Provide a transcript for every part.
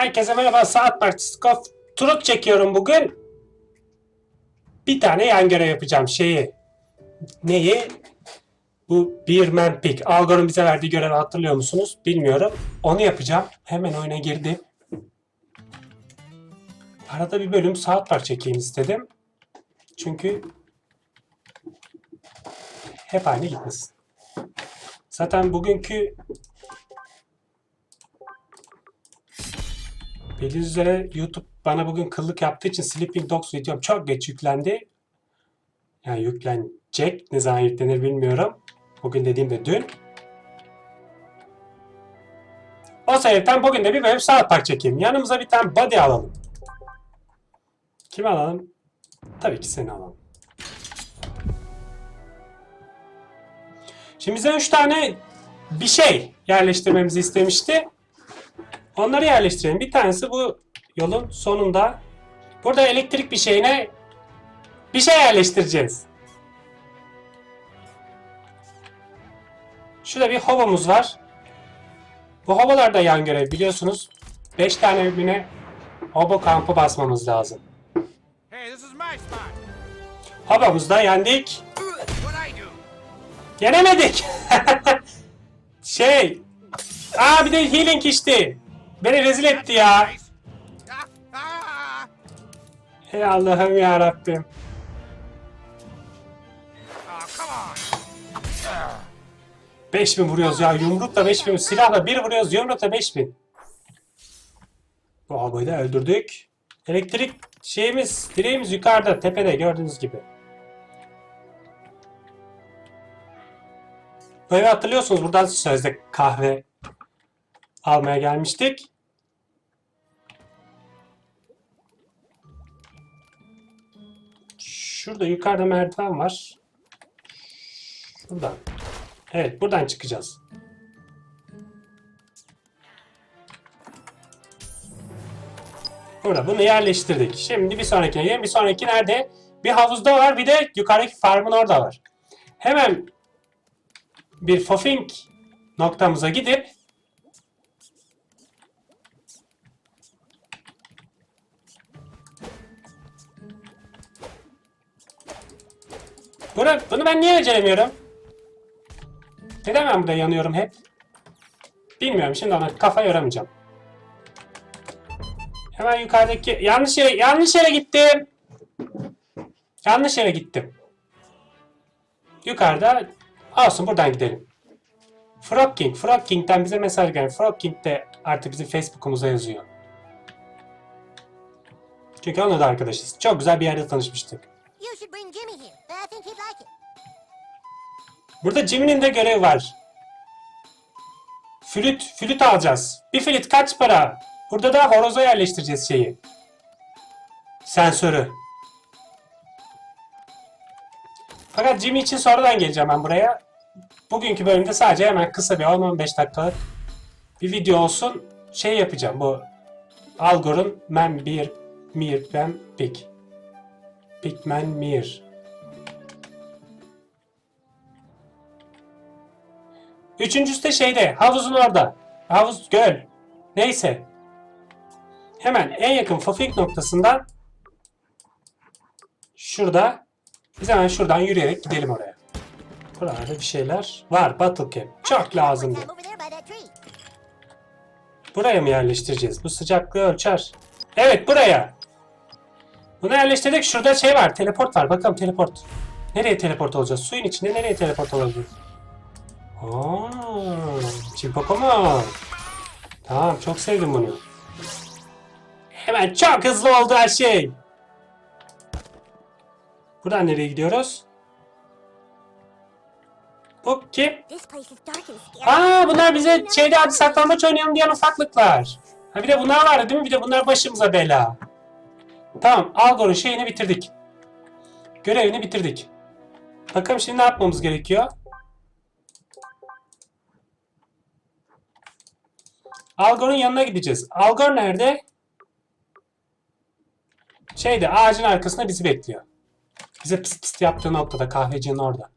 Herkese merhaba. Saat Partisi Kof Turut çekiyorum bugün. Bir tane yan görev yapacağım şeyi. Neyi? Bu bir man pick. Algor'un bize verdiği görevi hatırlıyor musunuz? Bilmiyorum. Onu yapacağım. Hemen oyuna girdim. Arada bir bölüm saat par çekeyim istedim. Çünkü hep aynı gitmesin. Zaten bugünkü Üzere YouTube bana bugün kıllık yaptığı için Sleeping Dogs videom çok geç yüklendi. Yani yüklenecek. Ne zaman yüklenir bilmiyorum. Bugün dediğimde dün. O sebepten bugün de bir bölüm South Park çekeyim. Yanımıza bir tane body alalım. Kimi alalım? Tabii ki seni alalım. Şimdi bize üç tane bir şey yerleştirmemizi istemişti. Onları yerleştirelim. Bir tanesi bu yolun sonunda. Burada elektrik bir şeyine bir şey yerleştireceğiz. Şurada bir hovamız var. Bu hovalar da yan görev biliyorsunuz. 5 tane birbirine hobo kampı basmamız lazım. Hey. Hovamızda yendik. Yenemedik. şey. Aa bir de healing içti. Beni rezil etti ya. Hey Allah'ım ya Rabbim. On. 5000 vuruyoruz ya. Yumrukla 5000, silahla 1 vuruyoruz. Yumrukla 5000. Bu abayı da öldürdük. Elektrik şeyimiz, direğimiz yukarıda, tepede gördüğünüz gibi. Böyle hatırlıyorsunuz buradan sözde kahve almaya gelmiştik. Şurada yukarıda merdiven var. Şuradan. Evet buradan çıkacağız. Burada bunu yerleştirdik. Şimdi bir sonrakine gidelim. Bir sonraki nerede? Bir havuzda var bir de yukarıdaki farmın orada var. Hemen bir fofing noktamıza gidip Bunu, bunu ben niye beceremiyorum? Neden ben burada yanıyorum hep? Bilmiyorum şimdi ona kafa yoramayacağım. Hemen yukarıdaki yanlış yere yanlış yere gittim. Yanlış yere gittim. Yukarıda olsun buradan gidelim. Frog King, Frog King'den bize mesaj geldi. Frog King de artık bizim Facebook'umuza yazıyor. Çünkü onunla da arkadaşız. Çok güzel bir yerde tanışmıştık. You should bring Jimmy here. I think he'd like it. Burada Jimmy'nin de görevi var. Flüt, flüt alacağız. Bir flüt kaç para? Burada da horoza yerleştireceğiz şeyi. Sensörü. Fakat Jimmy için sonradan geleceğim ben buraya. Bugünkü bölümde sadece hemen kısa bir 10-15 dakikalık bir video olsun. Şey yapacağım bu Algor'un Men Bir Mir Ben Pig. Pigman Mir. Üçüncüsü de şeyde, havuzun orada. Havuz, göl. Neyse. Hemen en yakın fafik noktasından şurada biz hemen şuradan yürüyerek gidelim oraya. Buralarda bir şeyler var. Battle Cap. Çok lazımdı. Buraya mı yerleştireceğiz? Bu sıcaklığı ölçer. Evet buraya. Bunu yerleştirdik. Şurada şey var. Teleport var. Bakalım teleport. Nereye teleport olacağız? Suyun içinde nereye teleport olacağız? Aa, Çimpokoma. Tamam çok sevdim bunu. Hemen çok hızlı oldu her şey. Buradan nereye gidiyoruz? Bu kim? Aa bunlar bize şeyde hadi saklambaç oynayalım diyen ufaklıklar. Ha bir de bunlar vardı değil mi? Bir de bunlar başımıza bela. Tamam Algor'un şeyini bitirdik. Görevini bitirdik. Bakalım şimdi ne yapmamız gerekiyor? Algor'un yanına gideceğiz. Algor nerede? Şeyde ağacın arkasında bizi bekliyor. Bize pıs pıs yaptığı noktada kahvecinin orada.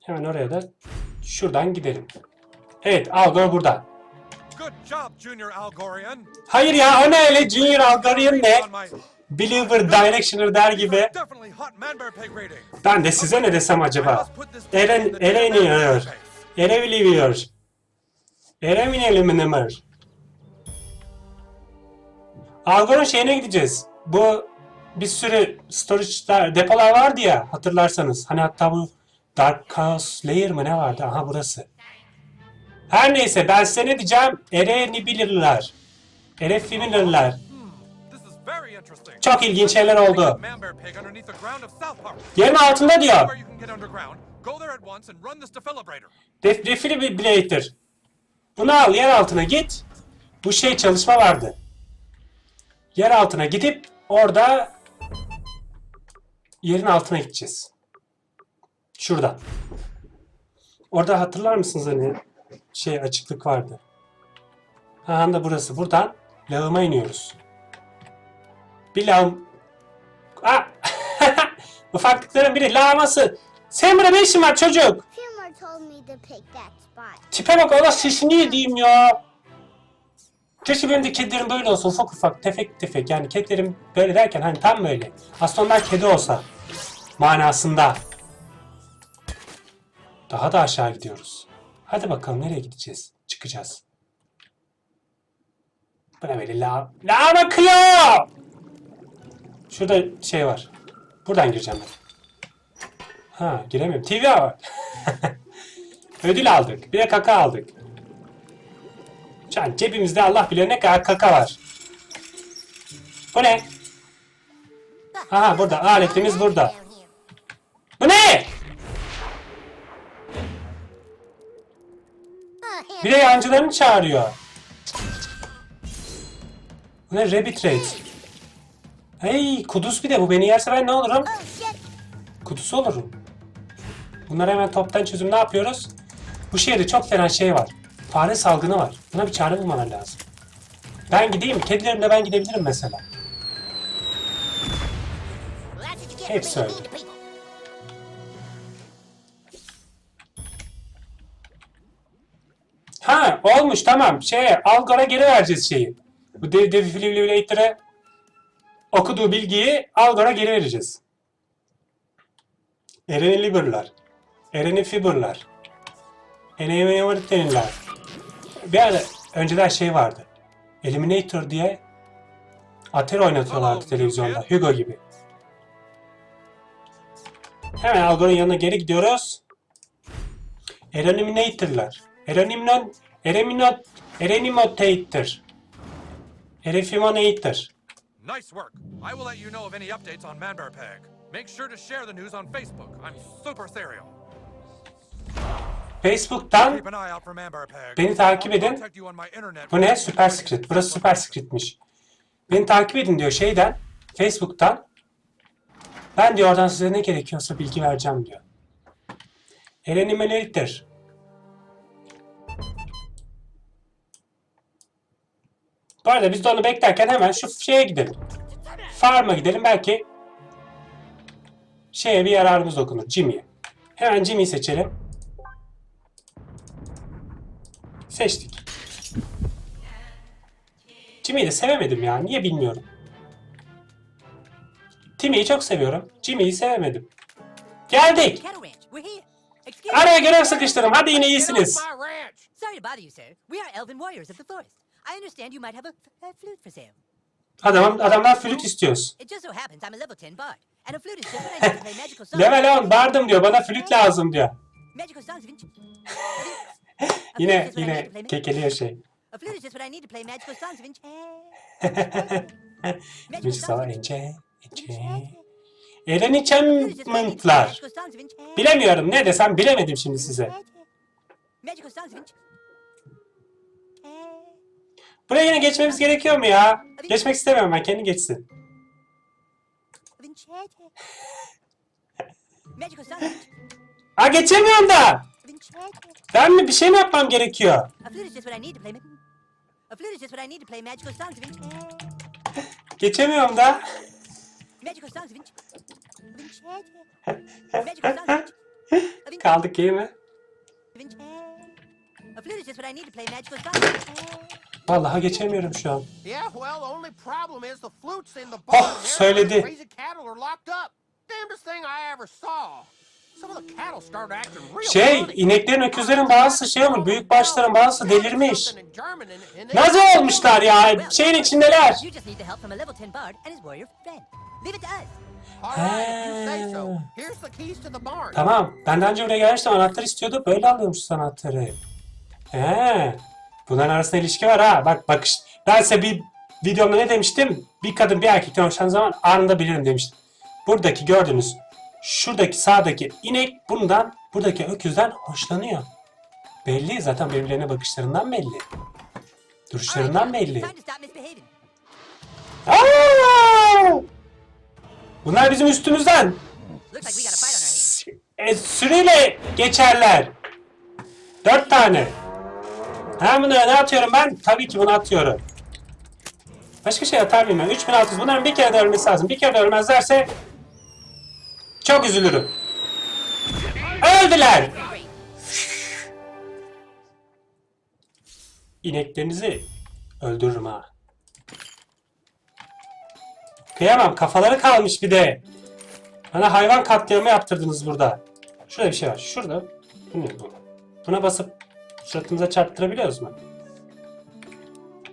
Hemen oraya da şuradan gidelim. Evet Algor burada. Hayır ya o ne öyle Junior Algarian ne? Believer Directioner der gibi. Ben de size ne desem acaba? Eren, Eren iniyor. Eren biliyor. Eren inelim Algor'un şeyine gideceğiz. Bu bir sürü storage'lar, depolar vardı ya hatırlarsanız. Hani hatta bu Dark Chaos Layer mı ne vardı? Aha burası. Her neyse ben size ne diyeceğim? Eren'i bilirler. Eren'i bilirler. Çok ilginç şeyler oldu. Yerin altında diyor. Def Defibrillator. Bunu al yer altına git. Bu şey çalışma vardı. Yer altına gidip orada yerin altına gideceğiz. Şuradan. Orada hatırlar mısınız hani şey açıklık vardı. Ha da burası. Buradan lağıma iniyoruz. Bir lağım... Aa! Ufaklıkların biri lağması. Sen burada ne işin var çocuk? Tipe bak Allah sesini yediğim ya. Keşke benim de kedilerim böyle olsa ufak ufak tefek tefek yani kedilerim böyle derken hani tam böyle. Aslında onlar kedi olsa manasında. Daha da aşağı gidiyoruz. Hadi bakalım nereye gideceğiz? Çıkacağız. Bana böyle la... La bakıyor! Şurada şey var. Buradan gireceğim ben. Ha giremiyorum. TV var. Ödül aldık. Bir de kaka aldık. Şu an cebimizde Allah bilir ne kadar kaka var. Bu ne? Aha burada. Aletimiz burada. Bu ne? Bir de yancılarını çağırıyor. Bu ne? Rabbit Raid. Hey kuduz bir de bu beni yerse ben ne olurum? Kutusu olurum. Bunları hemen toptan çözüm ne yapıyoruz? Bu şehirde çok fena şey var. Fare salgını var. Buna bir çare bulmalar lazım. Ben gideyim? Kedilerimle ben gidebilirim mesela. Hepsi being Ha olmuş tamam. Şey Algor'a geri vereceğiz şeyi. Bu defibrillator'e okuduğu bilgiyi Algor'a geri vereceğiz. Eren'i Liber'lar. Eren'i Fiber'lar. Eren'i Overten'ler. Bir ara önceden şey vardı. Eliminator diye Atari oynatıyorlardı televizyonda. Hugo gibi. Hemen Algor'un yanına geri gidiyoruz. Eliminator'lar. Erenimnon, Ereminot, Erenimotator. Erefimonator. Nice work. I will let you know of any updates on Manbear peg. Make sure to share the news on Facebook. I'm super serial. Facebook'tan. Beni takip edin. Bu ne? Süper Secret. Burası Süper Secret'miş. Beni takip edin diyor şeyden. Facebook'tan. Ben diyor oradan size ne gerekiyorsa bilgi vereceğim diyor. Erenimonator. Bu arada biz de onu beklerken hemen şu şeye gidelim. Farm'a gidelim belki şeye bir yararımız dokunur. Jimmy'ye. Hemen Jimmy'yi seçelim. Seçtik. Jimmy'yi de sevemedim ya. Niye bilmiyorum. Timmy'yi çok seviyorum. Jimmy'yi sevemedim. Geldik. Araya görev sıkıştırdım. Hadi yine iyisiniz. Sorry to bother you, sir. We are elven warriors of the forest. I understand you might have a, a flute for sale. Adam, adamlar flüt istiyoruz. It just so happens I'm a level 10 bard, and a flute is just what I need to play magical songs. Level 10 bardım diyor. Bana flüt lazım diyor. Magical songs Yine yine kekeliyor şey. A flute is just what I need to play magical songs of enchant. Bir sabah ence, ence. Eren enchantment'lar. Bilemiyorum ne desem bilemedim şimdi size. Magical songs of enchant. Buraya yine geçmemiz gerekiyor mu ya? Geçmek istemiyorum ben. Kendi geçsin. Aa geçemiyorum da. Ben mi bir şey mi yapmam gerekiyor? Geçemiyorum da. Kaldık iyi mi? Of enchant. A flute is just what I need to play magical songs. Vallahi geçemiyorum şu an. Oh, söyledi. everybody's Raising cattle are locked up. Damnedest thing I ever saw. Some of the cattle started acting real Şey, ineklerin, öküzlerin bazısı şey olmuş, büyük başların bazısı delirmiş. Nazi olmuşlar ya, şeyin içindeler. You just need the help from a level 10 bard and his warrior friend. Leave it to us. All right, if you say so. Ha. Here's the keys to the barn. Tamam, benden önce buraya gelmiştim, anahtar istiyordu, böyle alıyormuş anahtarı. He, bunların arasında ilişki var ha, bak bakış. Ben size bir videomda ne demiştim? Bir kadın bir erkekten hoşlandığı zaman anında bilirim demiştim. Buradaki gördüğünüz, şuradaki sağdaki inek bundan, buradaki öküzden hoşlanıyor. Belli zaten birbirlerine bakışlarından belli. Duruşlarından belli. Aa! Bunlar bizim üstümüzden. Hands. E, sürüyle geçerler. Dört tane. Ha bunları ne atıyorum ben? Tabii ki bunu atıyorum. Başka şey atar mıyım ben? 3600. Bunların bir kere de ölmesi lazım. Bir kere de ölmezlerse çok üzülürüm. Öldüler. İneklerinizi öldürürüm ha. Kıyamam. Kafaları kalmış bir de. Bana hayvan katliamı yaptırdınız burada. Şurada bir şey var. Şurada. Buna basıp suratımıza çarptırabiliyoruz mu?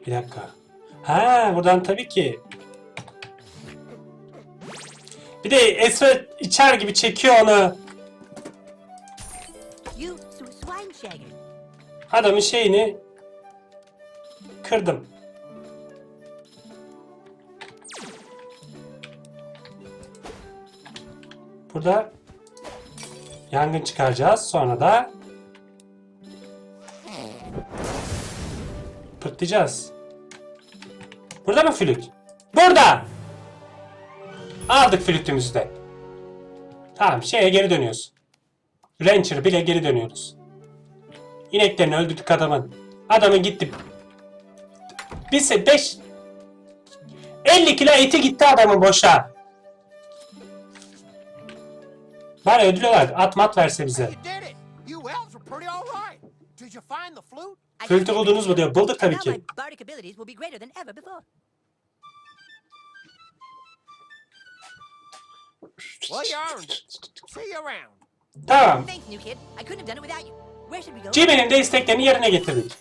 Bir dakika. Ha buradan tabii ki. Bir de Esra içer gibi çekiyor onu. Adamın şeyini kırdım. Burada yangın çıkaracağız. Sonra da pırtlayacağız. Burada mı flüt? Burada! Aldık flütümüzü de. Tamam şeye geri dönüyoruz. Rancher bile geri dönüyoruz. İneklerini öldürdük adamın. Adamın gitti. Biz 5 50 kilo eti gitti adamın boşa. Var ya ödülüyorlar. At mat verse bize. Think buldunuz mu diyor. Bulduk tabii ki. Tamam. Jimmy'nin de isteklerini yerine getirdik.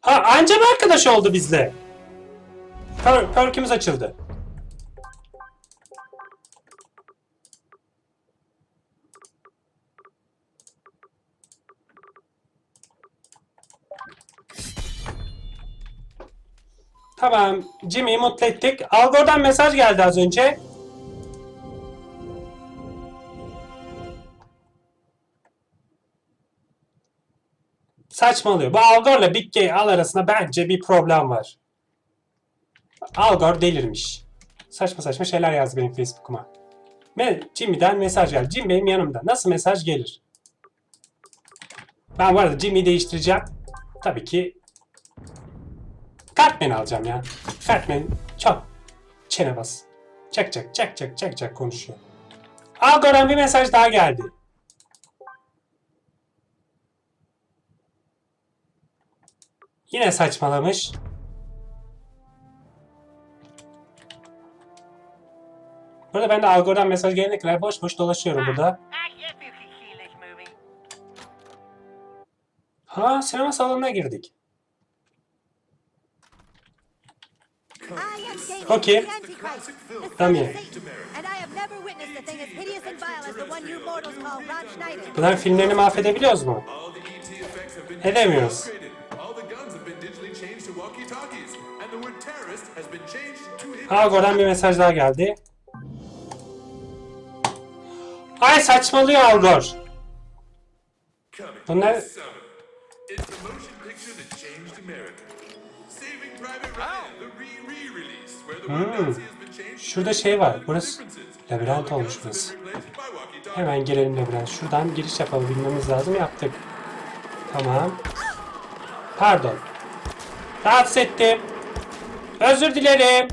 Ha anca bir arkadaş oldu bizle. Per perk'ümüz açıldı. Tamam. Jimmy'yi mutlu ettik. Algor'dan mesaj geldi az önce. Saçmalıyor. Bu Algor'la Big Gay Al arasında bence bir problem var. Algor delirmiş. Saçma saçma şeyler yazdı benim Facebook'uma. Ve Jimmy'den mesaj geldi. Jim benim yanımda. Nasıl mesaj gelir? Ben bu arada Jimmy'yi değiştireceğim. Tabii ki Cartman alacağım ya. Cartman çok çene bas. Çak çak çak çak çak çak konuşuyor. Algor'dan bir mesaj daha geldi. Yine saçmalamış. Burada ben de Algor'dan mesaj gelene kadar boş boş dolaşıyorum burada. Ha sinema salonuna girdik. I am Damien, Okay. the Antichrist, the son Damien. of Satan, and I have never witnessed a thing as hideous and vile as the one you mortals call Rob Schneider. Bunların filmlerini mahvedebiliyoruz mu? Edemiyoruz. Algor'dan bir mesaj daha geldi. Ay saçmalıyor. Coming Bunlar. It's to şurada şey var. Burası labirent olmuş burası. Hemen girelim labirent. Şuradan giriş yapabilmemiz lazım. Yaptık. Tamam. Pardon. Rahatsız ettim. Özür dilerim.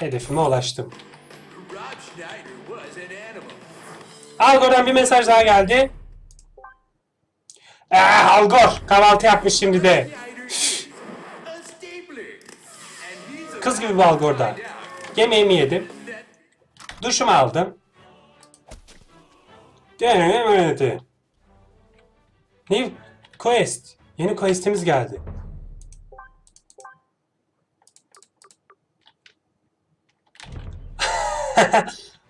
Hedefime ulaştım. Algor'dan bir mesaj daha geldi. Ah, Al Gore kahvaltı yapmış şimdi de. A stapler. And he's Kız gibi Al Gore'da. Yemeğimi yedim. Duşumu aldım. Evet. New quest. Yeni questimiz geldi.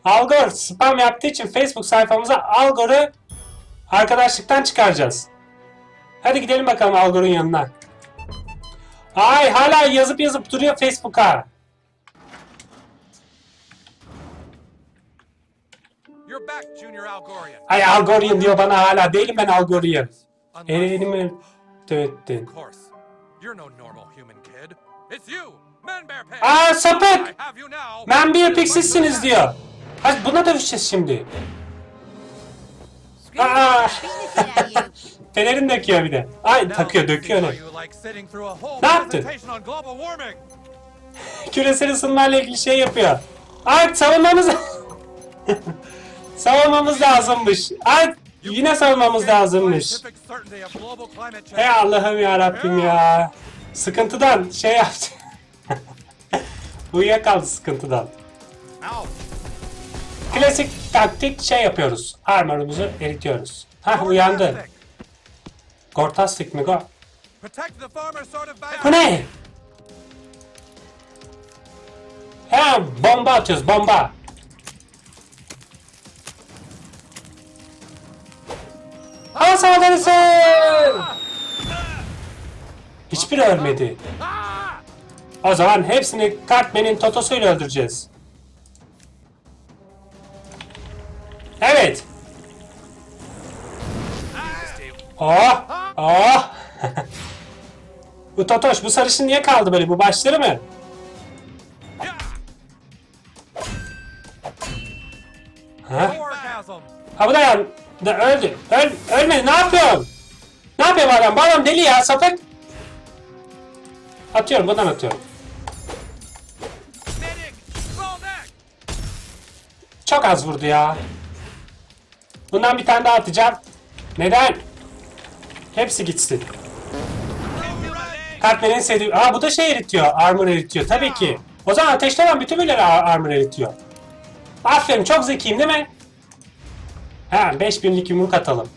Al Gore spam yaptığı için Facebook sayfamıza Al Gore'u arkadaşlıktan çıkaracağız. Hadi gidelim bakalım Al Gore'un yanına. Ay hala yazıp yazıp duruyor Facebook'a. You're back, Junior Algorian. Ay Algorian diyor bana hala. Değilim ben Algorian. Elimi döttün. of course, you're no normal human kid. It's you, Man Bear Pig. Aa sapık! Diyor. Hadi buna dövüşeceğiz şimdi. Scream Pelerin döküyor bir de. Ay takıyor döküyor ne? Ne yaptın? Küresel ısınmayla ilgili şey yapıyor. Ay savunmamız... savunmamız lazımmış. Ay yine savunmamız lazımmış. Scientific certainty of global climate change. Ey Allah'ım ya Rabbim ya. Sıkıntıdan şey yaptı. Uyuyakaldı sıkıntıdan. Klasik taktik şey yapıyoruz. Armorumuzu eritiyoruz. Hah uyandı. Gortastik mi go? Bu ne? He bomba atıyoruz bomba. Hava saldırısı! Hiçbiri ölmedi. O zaman hepsini Cartman'in totosuyla öldüreceğiz. Evet. Oh! Oh! bu Totoş, bu sarışın niye kaldı böyle? Bu başları mı? Ha? Ha bu da yan... Da öldü. Öl, ölmedi. Ne yapıyorsun? Ne yapıyor adam? Bu adam deli ya sapık. Atıyorum. Bundan atıyorum. Çok az vurdu ya. Bundan bir tane daha atacağım. Neden? Hepsi gitsin. Cartman'in sevdiği... Aa bu da şey eritiyor. Armor eritiyor. Tabii ki. O zaman ateşte olan bütün ar- armor eritiyor. Aferin çok zekiyim değil mi? Ha 5000'lik yumruk atalım.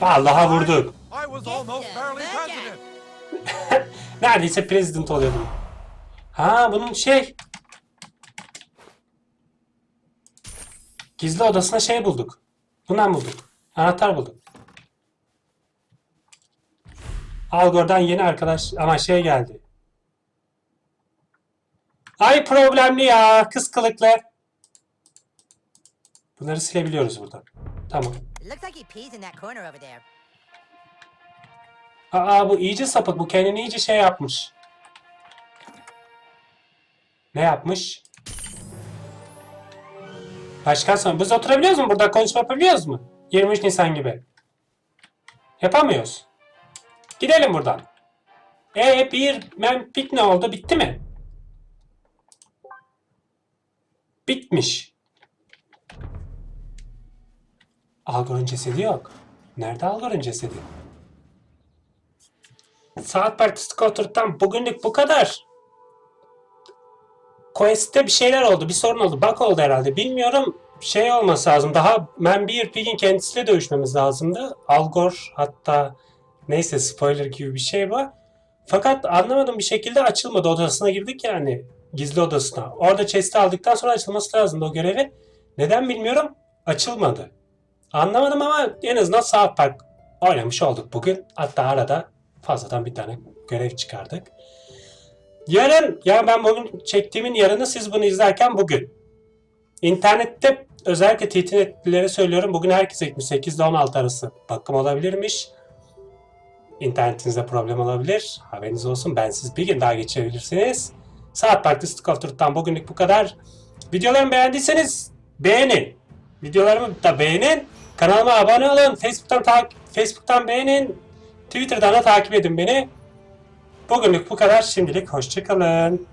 Vallahi vurduk. Neredeyse president oluyordum. Ha bunun şey... Gizli odasına şey bulduk. Bundan bulduk. Anahtar bulduk. Al Gore'dan yeni arkadaş ama şey geldi. Ay problemli ya. Kız kılıklı. Bunları silebiliyoruz buradan. Tamam. Aa bu iyice sapık. Bu kendini iyice şey yapmış. Ne yapmış? Başkan sonra biz oturabiliyoruz mu? Burada konuşma yapabiliyoruz mu? 23 Nisan gibi. Yapamıyoruz. Gidelim buradan. E bir menpik ne oldu? Bitti mi? Bitmiş. Algor'un cesedi yok. Nerede Algor'un cesedi? Saat Partisi Culture'dan bugünlük bu kadar. Quest'te bir şeyler oldu. Bir sorun oldu. Bug oldu herhalde. Bilmiyorum. Şey olması lazım. Daha Man bir Pig'in kendisiyle dövüşmemiz lazımdı. Al Gore hatta neyse spoiler gibi bir şey var. Fakat anlamadım bir şekilde açılmadı. Odasına girdik yani. Gizli odasına. Orada chest'i aldıktan sonra açılması lazımdı o görevi. Neden bilmiyorum. Açılmadı. Anlamadım ama en azından South Park oynamış olduk bugün. Hatta arada fazladan bir tane görev çıkardık. Yarın, ya ben bugün çektiğimin yarını siz bunu izlerken bugün. İnternette özellikle TTNet'lilere söylüyorum. Bugün herkes 8 ile 16 arası bakım olabilirmiş. İnternetinizde problem olabilir. Haberiniz olsun. Ben siz bir gün daha geçebilirsiniz. Saat Partisi Culture'dan bugünlük bu kadar. Videolarımı beğendiyseniz beğenin. Videolarımı da beğenin. Kanalıma abone olun. Facebook'tan ta- Facebook'tan beğenin. Twitter'dan da takip edin beni. Bugünlük bu kadar. Şimdilik hoşçakalın.